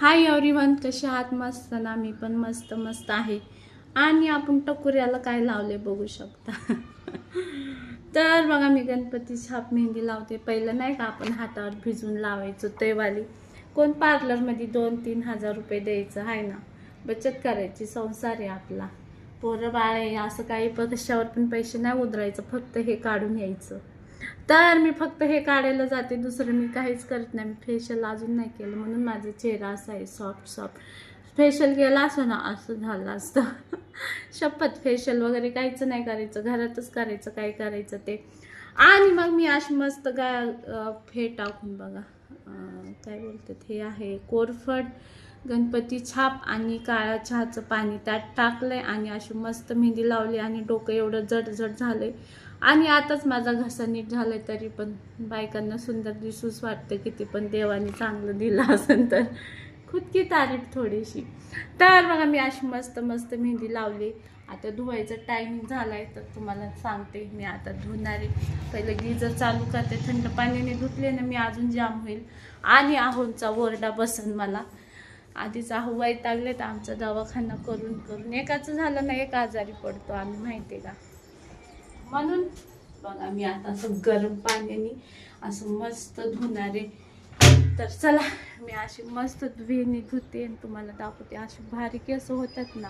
Hi everyone कसे आहात? मस्त ना? मी पण मस्त मस्त आहे. आणि आपण टकुऱ्याला काय लावले बघू शकता. तर बघा मी गणपती छाप मेहंदी लावते. पहिलं नाही का आपण हातावर भिजून लावायचो तेवाली. कोण पार्लरमध्ये दोन तीन हजार रुपये द्यायचं आहे ना? बचत करायची संसार आहे आपला. पोरं बाळ आहे असं काही प- कशावर पण पैसे नाही उधरायचं फक्त हे काढून यायचं. तर मी फक्त हे काढायला जाते. दुसरं मी काहीच करत नाही. मी फेशियल अजून नाही केलं म्हणून माझा चेहरा असा आहे सॉफ्ट सॉफ्ट फेशियल केलं असं ना असं झालं असतं. शपथ फेशियल वगैरे काहीच नाही करायचं. घरातच करायचं काय करायचं ते. आणि मग मी अशी मस्त गा फे हे टाकून बघा. काय बोलतात हे आहे कोरफड गणपती छाप आणि काळा चहाचं पाणी त्यात टाकलंय आणि अशी मस्त मेहंदी लावली आणि डोकं एवढं जड जड झालंय. आणि आताच माझा घसा नीट झालाय तरी पण बायकांना सुंदर दिसूच वाटतं किती पण देवाने चांगलं दिलं असेल तर. खुदकी तारीफ थोडीशी. तर बघा मी अशी मस्त मस्त मेहंदी लावली. आता धुवायचं टायमिंग झाला आहे तर तुम्हाला सांगते मी आता धुणार आहे. पहिलं गिजर चालू करते थंड पाण्याने धुतले ना मी अजून जाम होईल. आणि आहोंचा ओरडा बसन मला. आधीच आहो वैतागले तर आमचा दवाखाना करून करून. एकाचं झालं ना एक आजारी पडतो आम्ही माहिती का? म्हणून बघा मी आता असं गरम पाण्याने असं मस्त धुणारे तर चला मी अशी मस्त धुवेने धुते आणि तुम्हाला दाखवते अशी भारी केस होतात ना.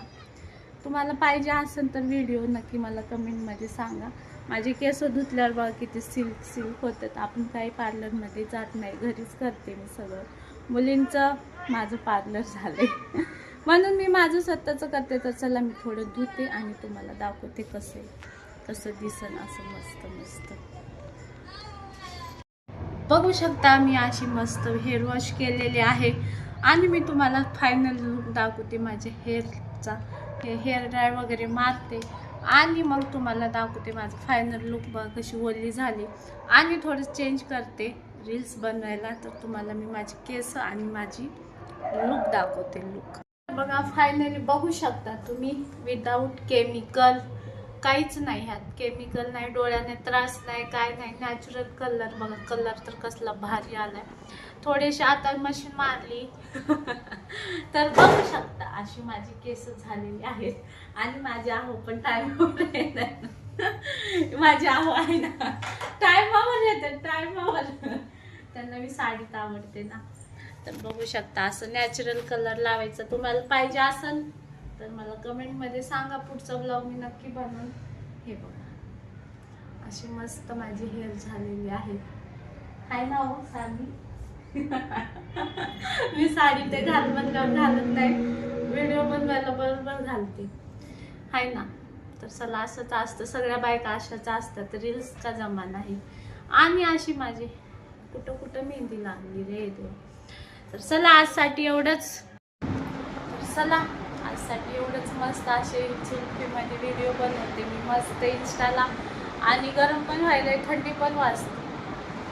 तुम्हाला पाहिजे असेल तर व्हिडिओ नक्की मला कमेंटमध्ये सांगा. माझे केस धुतल्यावर बघा किती सिल्क सिल्क होतात. आपण काही पार्लरमध्ये जात नाही घरीच करते मी सगळं. मुलींचं माझं पार्लर झालंय. म्हणून मी माझं स्वतःचं करते तर चला मी थोडं धुते आणि तुम्हाला दाखवते कसं तसं दिसन असं मस्त मस्त. बघू शकता मी अशी मस्त हेअर वॉश केलेली आहे. आणि मी तुम्हाला फायनल लुक दाखवते माझ्या हेअरचा हे हेअर ड्राय वगैरे मारते. आणि मग तुम्हाला दाखवते माझं फायनल लुक बघ कशी ओली झाली. आणि थोडं चेंज करते रील्स बनवायला. तर तुम्हाला मी माझे केस आणि माझी लुक दाखवते लुक बघा फायनली बघू शकता तुम्ही विदाऊट केमिकल काहीच नाही ह्यात. केमिकल नाही डोळ्याने त्रास नाही काय नाही. नॅचरल कलर बघा कलर तर कसला भारी आलाय. थोडेसे आता मशीन मारली. तर बघू शकता अशी माझी केस झालेली आहेत. आणि माझी आहो पण टायमावर येतात माझी आहो आहे ना टायमावर येते टायमावर त्यांना मी साडीत आवडते ना. तर बघू शकता असं नॅचरल कलर लावायचा तुम्हाला पाहिजे असेल तर मला कमेंटमध्ये सांगा पुढचा ब्लॉग मी नक्की बनवून. हे बघा. अशी मस्त माझी हेअर झालेली आहे. हाय ना हो साडी मी साडी ते घाल म्हणल्यावर घालत नाही व्हिडिओ बनवायला बरोबर घालते. हाय ना. तर चला असंच असतं. सगळ्या बायका अशाच असतात. रील्सचा जमाना आहे. आणि अशी माझी कुठं कुठं मेहंदी लागली रे देव. तर चला आजसाठी एवढंच. तर चला. आजसाठी एवढंच मस्त असे झुलफीमध्ये व्हिडिओ बनवते मी. मस्त इन्स्टाला आणि गरम पण व्हायला थंडी पण वाजते.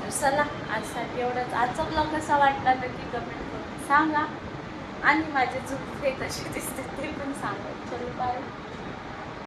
तर चला आजसाठी एवढंच. आजचा ब्लॉग कसा वाटला नक्की कमेंट करून सांगा. आणि माझे झुलफे कसे दिसते ते पण सांगा. चलो बाय